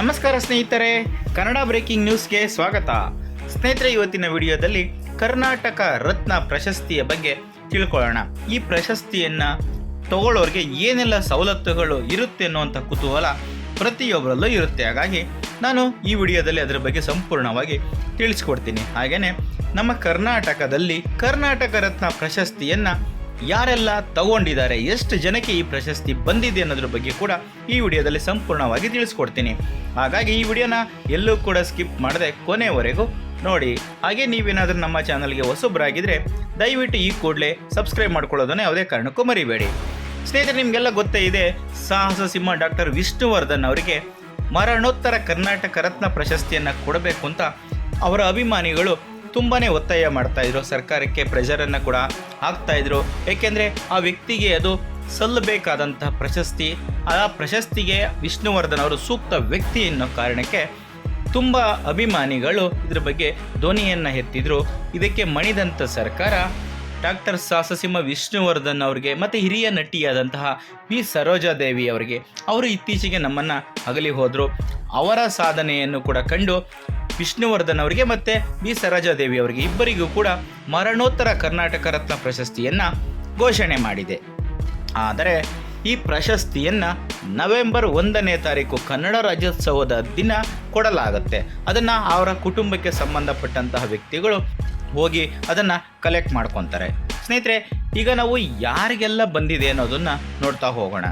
ನಮಸ್ಕಾರ ಸ್ನೇಹಿತರೆ, ಕನ್ನಡ ಬ್ರೇಕಿಂಗ್ ನ್ಯೂಸ್ಗೆ ಸ್ವಾಗತ. ಸ್ನೇಹಿತರೆ, ಇವತ್ತಿನ ವಿಡಿಯೋದಲ್ಲಿ ಕರ್ನಾಟಕ ರತ್ನ ಪ್ರಶಸ್ತಿಯ ಬಗ್ಗೆ ತಿಳ್ಕೊಳ್ಳೋಣ. ಈ ಪ್ರಶಸ್ತಿಯನ್ನು ತಗೊಳ್ಳೋರಿಗೆ ಏನೆಲ್ಲ ಸವಲತ್ತುಗಳು ಇರುತ್ತೆ ಅನ್ನುವಂಥ ಕುತೂಹಲ ಪ್ರತಿಯೊಬ್ಬರಲ್ಲೂ ಇರುತ್ತೆ. ಹಾಗಾಗಿ ನಾನು ಈ ವಿಡಿಯೋದಲ್ಲಿ ಅದರ ಬಗ್ಗೆ ಸಂಪೂರ್ಣವಾಗಿ ತಿಳಿಸ್ಕೊಡ್ತೀನಿ. ಹಾಗೆಯೇ ನಮ್ಮ ಕರ್ನಾಟಕದಲ್ಲಿ ಕರ್ನಾಟಕ ರತ್ನ ಪ್ರಶಸ್ತಿಯನ್ನ ಯಾರೆಲ್ಲ ತಗೊಂಡಿದ್ದಾರೆ, ಎಷ್ಟು ಜನಕ್ಕೆ ಈ ಪ್ರಶಸ್ತಿ ಬಂದಿದೆ ಅನ್ನೋದ್ರ ಬಗ್ಗೆ ಕೂಡ ಈ ವಿಡಿಯೋದಲ್ಲಿ ಸಂಪೂರ್ಣವಾಗಿ ತಿಳಿಸ್ಕೊಡ್ತೀನಿ. ಹಾಗಾಗಿ ಈ ವಿಡಿಯೋನ ಎಲ್ಲೂ ಕೂಡ ಸ್ಕಿಪ್ ಮಾಡದೆ ಕೊನೆವರೆಗೂ ನೋಡಿ. ಹಾಗೆ ನೀವೇನಾದರೂ ನಮ್ಮ ಚಾನಲ್ಗೆ ಹೊಸೊಬ್ಬರಾಗಿದ್ದರೆ ದಯವಿಟ್ಟು ಈ ಕೂಡಲೇ ಸಬ್ಸ್ಕ್ರೈಬ್ ಮಾಡ್ಕೊಳ್ಳೋದನ್ನ ಯಾವುದೇ ಕಾರಣಕ್ಕೂ ಮರಿಬೇಡಿ. ಸ್ನೇಹಿತರೆ, ನಿಮಗೆಲ್ಲ ಗೊತ್ತೇ ಇದೆ, ಸಾಹಸ ಸಿಂಹ ಡಾಕ್ಟರ್ ವಿಷ್ಣುವರ್ಧನ್ ಅವರಿಗೆ ಮರಣೋತ್ತರ ಕರ್ನಾಟಕ ರತ್ನ ಪ್ರಶಸ್ತಿಯನ್ನು ಕೊಡಬೇಕು ಅಂತ ಅವರ ಅಭಿಮಾನಿಗಳು ತುಂಬಾನೇ ಒತ್ತಾಯ ಮಾಡ್ತಾ ಇದ್ರು. ಸರ್ಕಾರಕ್ಕೆ ಪ್ರೆಷರನ್ನು ಕೂಡ ಹಾಕ್ತಾ ಇದ್ರು. ಏಕೆಂದರೆ ಆ ವ್ಯಕ್ತಿಗೆ ಅದು ಸಲ್ಲಬೇಕಾದಂತಹ ಪ್ರಶಸ್ತಿ, ಆ ಪ್ರಶಸ್ತಿಗೆ ವಿಷ್ಣುವರ್ಧನ್ ಅವರು ಸೂಕ್ತ ವ್ಯಕ್ತಿ ಅನ್ನೋ ಕಾರಣಕ್ಕೆ ತುಂಬ ಅಭಿಮಾನಿಗಳು ಇದ್ರ ಬಗ್ಗೆ ಧ್ವನಿಯನ್ನು ಎತ್ತಿದ್ರು. ಇದಕ್ಕೆ ಮಣಿದಂಥ ಸರ್ಕಾರ ಡಾಕ್ಟರ್ ಸಾಹಸಸಿಂಹ ವಿಷ್ಣುವರ್ಧನ್ ಅವರಿಗೆ ಮತ್ತು ಹಿರಿಯ ನಟಿಯಾದಂತಹ ಪಿ ಸರೋಜಾದೇವಿ ಅವರಿಗೆ, ಅವರು ಇತ್ತೀಚೆಗೆ ನಮ್ಮನ್ನು ಅಗಲಿ ಹೋದರು. ಅವರ ಸಾಧನೆಯನ್ನು ಕೂಡ ಕಂಡು ವಿಷ್ಣುವರ್ಧನ್ ಅವರಿಗೆ ಮತ್ತು ಬಿ ಸರೋಜಾದೇವಿ ಅವರಿಗೆ ಇಬ್ಬರಿಗೂ ಕೂಡ ಮರಣೋತ್ತರ ಕರ್ನಾಟಕ ರತ್ನ ಪ್ರಶಸ್ತಿಯನ್ನು ಘೋಷಣೆ ಮಾಡಿದೆ. ಆದರೆ ಈ ಪ್ರಶಸ್ತಿಯನ್ನು ನವೆಂಬರ್ ಒಂದನೇ ತಾರೀಕು ಕನ್ನಡ ರಾಜ್ಯೋತ್ಸವದ ದಿನ ಕೊಡಲಾಗುತ್ತೆ. ಅದನ್ನು ಅವರ ಕುಟುಂಬಕ್ಕೆ ಸಂಬಂಧಪಟ್ಟಂತಹ ವ್ಯಕ್ತಿಗಳು ಹೋಗಿ ಅದನ್ನು ಕಲೆಕ್ಟ್ ಮಾಡ್ಕೊತಾರೆ. ಸ್ನೇಹಿತರೆ, ಈಗ ನಾವು ಯಾರಿಗೆಲ್ಲ ಬಂದಿದೆ ಅನ್ನೋದನ್ನು ನೋಡ್ತಾ ಹೋಗೋಣ.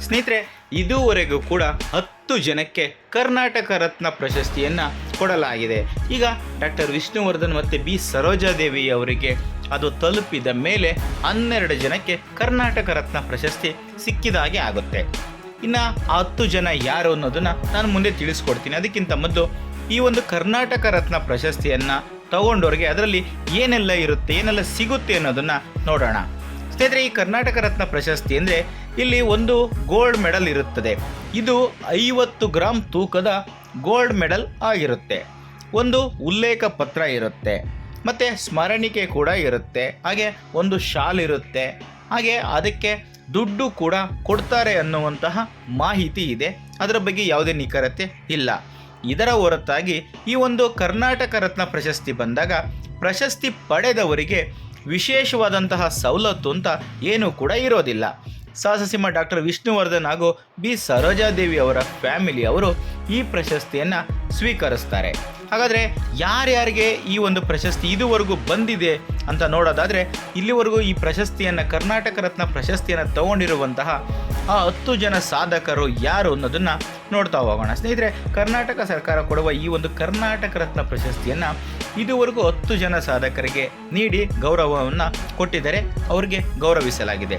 ಸ್ನೇಹಿತರೆ, ಇದುವರೆಗೂ ಕೂಡ ಹತ್ತು ಜನಕ್ಕೆ ಕರ್ನಾಟಕ ರತ್ನ ಪ್ರಶಸ್ತಿಯನ್ನು ಕೊಡಲಾಗಿದೆ. ಈಗ ಡಾಕ್ಟರ್ ವಿಷ್ಣುವರ್ಧನ್ ಮತ್ತು ಬಿ ಸರೋಜಾದೇವಿ ಅವರಿಗೆ ಅದು ತಲುಪಿದ ಮೇಲೆ ಹನ್ನೆರಡು ಜನಕ್ಕೆ ಕರ್ನಾಟಕ ರತ್ನ ಪ್ರಶಸ್ತಿ ಸಿಕ್ಕಿದ ಹಾಗೆ ಆಗುತ್ತೆ. ಇನ್ನು ಆ ಹತ್ತು ಜನ ಯಾರು ಅನ್ನೋದನ್ನು ನಾನು ಮುಂದೆ ತಿಳಿಸ್ಕೊಡ್ತೀನಿ. ಅದಕ್ಕಿಂತ ಮೊದಲು ಈ ಒಂದು ಕರ್ನಾಟಕ ರತ್ನ ಪ್ರಶಸ್ತಿಯನ್ನು ತಗೊಂಡವ್ರಿಗೆ ಅದರಲ್ಲಿ ಏನೆಲ್ಲ ಇರುತ್ತೆ, ಏನೆಲ್ಲ ಸಿಗುತ್ತೆ ಅನ್ನೋದನ್ನು ನೋಡೋಣ. ಸ್ನೇಹಿತರೆ, ಈ ಕರ್ನಾಟಕ ರತ್ನ ಪ್ರಶಸ್ತಿ ಅಂದರೆ ಇಲ್ಲಿ ಒಂದು ಗೋಲ್ಡ್ ಮೆಡಲ್ ಇರುತ್ತದೆ. ಇದು ಐವತ್ತು ಗ್ರಾಮ್ ತೂಕದ ಗೋಲ್ಡ್ ಮೆಡಲ್ ಆಗಿರುತ್ತೆ. ಒಂದು ಉಲ್ಲೇಖ ಪತ್ರ ಇರುತ್ತೆ. ಮತ್ತು ಸ್ಮರಣಿಕೆ ಕೂಡ ಇರುತ್ತೆ. ಹಾಗೆ ಒಂದು ಶಾಲ್ ಇರುತ್ತೆ. ಹಾಗೆ ಅದಕ್ಕೆ ದುಡ್ಡು ಕೂಡ ಕೊಡ್ತಾರೆ ಅನ್ನುವಂತಹ ಮಾಹಿತಿ ಇದೆ. ಅದರ ಬಗ್ಗೆ ಯಾವುದೇ ನಿಖರತೆ ಇಲ್ಲ. ಇದರ ಹೊರತಾಗಿ ಈ ಒಂದು ಕರ್ನಾಟಕ ರತ್ನ ಪ್ರಶಸ್ತಿ ಬಂದಾಗ ಪ್ರಶಸ್ತಿ ಪಡೆದವರಿಗೆ ವಿಶೇಷವಾದಂತಹ ಸವಲತ್ತು ಅಂತ ಏನೂ ಕೂಡ ಇರೋದಿಲ್ಲ. ಸಾಹಸಸಿಂಹ ಡಾಕ್ಟರ್ ವಿಷ್ಣುವರ್ಧನ್ ಹಾಗೂ ಬಿ. ಸರೋಜಾದೇವಿ ಅವರ ಫ್ಯಾಮಿಲಿ ಅವರು ಈ ಪ್ರಶಸ್ತಿಯನ್ನು ಸ್ವೀಕರಿಸ್ತಾರೆ. ಹಾಗಾದರೆ ಯಾರ್ಯಾರಿಗೆ ಈ ಒಂದು ಪ್ರಶಸ್ತಿ ಇದುವರೆಗೂ ಬಂದಿದೆ ಅಂತ ನೋಡೋದಾದರೆ, ಇಲ್ಲಿವರೆಗೂ ಈ ಪ್ರಶಸ್ತಿಯನ್ನು ಕರ್ನಾಟಕ ರತ್ನ ಪ್ರಶಸ್ತಿಯನ್ನು ತಗೊಂಡಿರುವಂತಹ ಆ ಹತ್ತು ಜನ ಸಾಧಕರು ಯಾರು ಅನ್ನೋದನ್ನು ನೋಡ್ತಾ ಹೋಗೋಣ. ಸ್ನೇಹಿತರೆ, ಕರ್ನಾಟಕ ಸರ್ಕಾರ ಕೊಡುವ ಈ ಒಂದು ಕರ್ನಾಟಕ ರತ್ನ ಪ್ರಶಸ್ತಿಯನ್ನು ಇದುವರೆಗೂ ಹತ್ತು ಜನ ಸಾಧಕರಿಗೆ ನೀಡಿ ಗೌರವವನ್ನು ಕೊಟ್ಟಿದ್ದರೆ. ಅವರಿಗೆ ಗೌರವಿಸಲಾಗಿದೆ.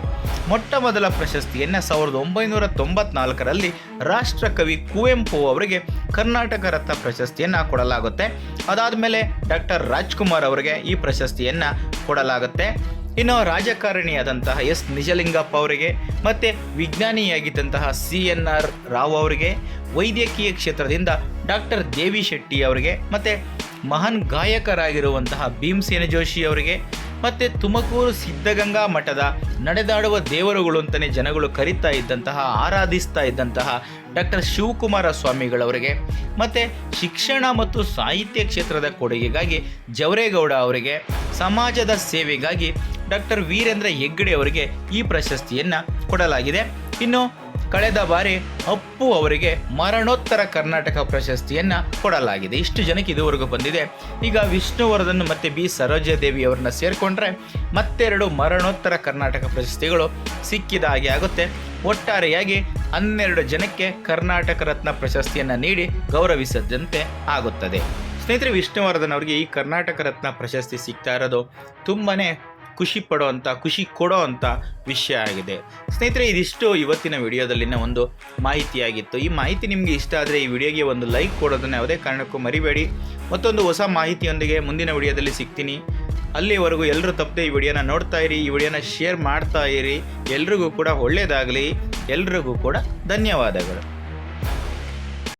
ಮೊಟ್ಟ ಮೊದಲ ಪ್ರಶಸ್ತಿಯನ್ನು ಸಾವಿರದ ಒಂಬೈನೂರ ತೊಂಬತ್ನಾಲ್ಕರಲ್ಲಿ ರಾಷ್ಟ್ರಕವಿ ಕುವೆಂಪು ಅವರಿಗೆ ಕರ್ನಾಟಕ ರತ್ನ ಪ್ರಶಸ್ತಿಯನ್ನು ಕೊಡಲಾಗುತ್ತೆ. ಅದಾದ ಮೇಲೆ ಡಾಕ್ಟರ್ ರಾಜ್ಕುಮಾರ್ ಅವರಿಗೆ ಈ ಪ್ರಶಸ್ತಿಯನ್ನು ಕೊಡಲಾಗುತ್ತೆ. ಇನ್ನು ರಾಜಕಾರಣಿಯಾದಂತಹ ಎಸ್ ನಿಜಲಿಂಗಪ್ಪ ಅವರಿಗೆ, ಮತ್ತು ವಿಜ್ಞಾನಿಯಾಗಿದ್ದಂತಹ ಸಿ ಎನ್ ಆರ್ ರಾವ್ ಅವರಿಗೆ, ವೈದ್ಯಕೀಯ ಕ್ಷೇತ್ರದಿಂದ ಡಾಕ್ಟರ್ ದೇವಿ ಶೆಟ್ಟಿ ಅವರಿಗೆ, ಮತ್ತು ಮಹಾನ್ ಗಾಯಕರಾಗಿರುವಂತಹ ಭೀಮಸೇನ ಜೋಶಿ ಅವರಿಗೆ, ಮತ್ತು ತುಮಕೂರು ಸಿದ್ಧಗಂಗಾ ಮಠದ ನಡೆದಾಡುವ ದೇವರುಗಳು ಅಂತಲೇ ಜನಗಳು ಕರಿತಾ ಇದ್ದಂತಹ, ಆರಾಧಿಸ್ತಾ ಇದ್ದಂತಹ ಡಾಕ್ಟರ್ ಶಿವಕುಮಾರ ಸ್ವಾಮಿಗಳವರಿಗೆ, ಮತ್ತು ಶಿಕ್ಷಣ ಮತ್ತು ಸಾಹಿತ್ಯ ಕ್ಷೇತ್ರದ ಕೊಡುಗೆಗಾಗಿ ಜವರೇಗೌಡ ಅವರಿಗೆ, ಸಮಾಜದ ಸೇವೆಗಾಗಿ ಡಾಕ್ಟರ್ ವೀರೇಂದ್ರ ಹೆಗ್ಗಡೆ ಅವರಿಗೆ ಈ ಪ್ರಶಸ್ತಿಯನ್ನು ಕೊಡಲಾಗಿದೆ. ಇನ್ನು ಕಳೆದ ಬಾರಿ ಅಪ್ಪು ಅವರಿಗೆ ಮರಣೋತ್ತರ ಕರ್ನಾಟಕ ಪ್ರಶಸ್ತಿಯನ್ನು ಕೊಡಲಾಗಿದೆ. ಇಷ್ಟು ಜನಕ್ಕೆ ಇದುವರೆಗೂ ಬಂದಿದೆ. ಈಗ ವಿಷ್ಣುವರ್ಧನ್ ಮತ್ತು ಬಿ. ಸರೋಜಾದೇವಿ ಅವರನ್ನ ಸೇರಿಕೊಂಡ್ರೆ ಮತ್ತೆರಡು ಮರಣೋತ್ತರ ಕರ್ನಾಟಕ ಪ್ರಶಸ್ತಿಗಳು ಸಿಕ್ಕಿದ ಹಾಗೆ ಆಗುತ್ತೆ. ಒಟ್ಟಾರೆಯಾಗಿ ಹನ್ನೆರಡು ಜನಕ್ಕೆ ಕರ್ನಾಟಕ ರತ್ನ ಪ್ರಶಸ್ತಿಯನ್ನು ನೀಡಿ ಗೌರವಿಸದಂತೆ ಆಗುತ್ತದೆ. ಸ್ನೇಹಿತರೆ, ವಿಷ್ಣುವರ್ಧನ್ ಅವರಿಗೆ ಈ ಕರ್ನಾಟಕ ರತ್ನ ಪ್ರಶಸ್ತಿ ಸಿಗ್ತಾ ಇರೋದು ತುಂಬನೇ ಖುಷಿ ಪಡೋವಂಥ ಖುಷಿ ಕೊಡೋ ಅಂಥ ವಿಷಯ ಆಗಿದೆ. ಸ್ನೇಹಿತರೆ, ಇದಿಷ್ಟು ಇವತ್ತಿನ ವಿಡಿಯೋದಲ್ಲಿನ ಒಂದು ಮಾಹಿತಿಯಾಗಿತ್ತು. ಈ ಮಾಹಿತಿ ನಿಮಗೆ ಇಷ್ಟ ಆದರೆ ಈ ವಿಡಿಯೋಗೆ ಒಂದು ಲೈಕ್ ಕೊಡೋದನ್ನು ಯಾವುದೇ ಕಾರಣಕ್ಕೂ ಮರಿಬೇಡಿ. ಮತ್ತೊಂದು ಹೊಸ ಮಾಹಿತಿಯೊಂದಿಗೆ ಮುಂದಿನ ವಿಡಿಯೋದಲ್ಲಿ ಸಿಗ್ತೀನಿ. ಅಲ್ಲಿವರೆಗೂ ಎಲ್ಲರೂ ತಪ್ಪದೆ ಈ ವಿಡಿಯೋನ ನೋಡ್ತಾ ಇರಿ, ಈ ವಿಡಿಯೋನ ಶೇರ್ ಮಾಡ್ತಾ ಇರಿ. ಎಲ್ರಿಗೂ ಕೂಡ ಒಳ್ಳೆಯದಾಗಲಿ ಎಲ್ರಿಗೂ ಕೂಡ ಧನ್ಯವಾದಗಳು.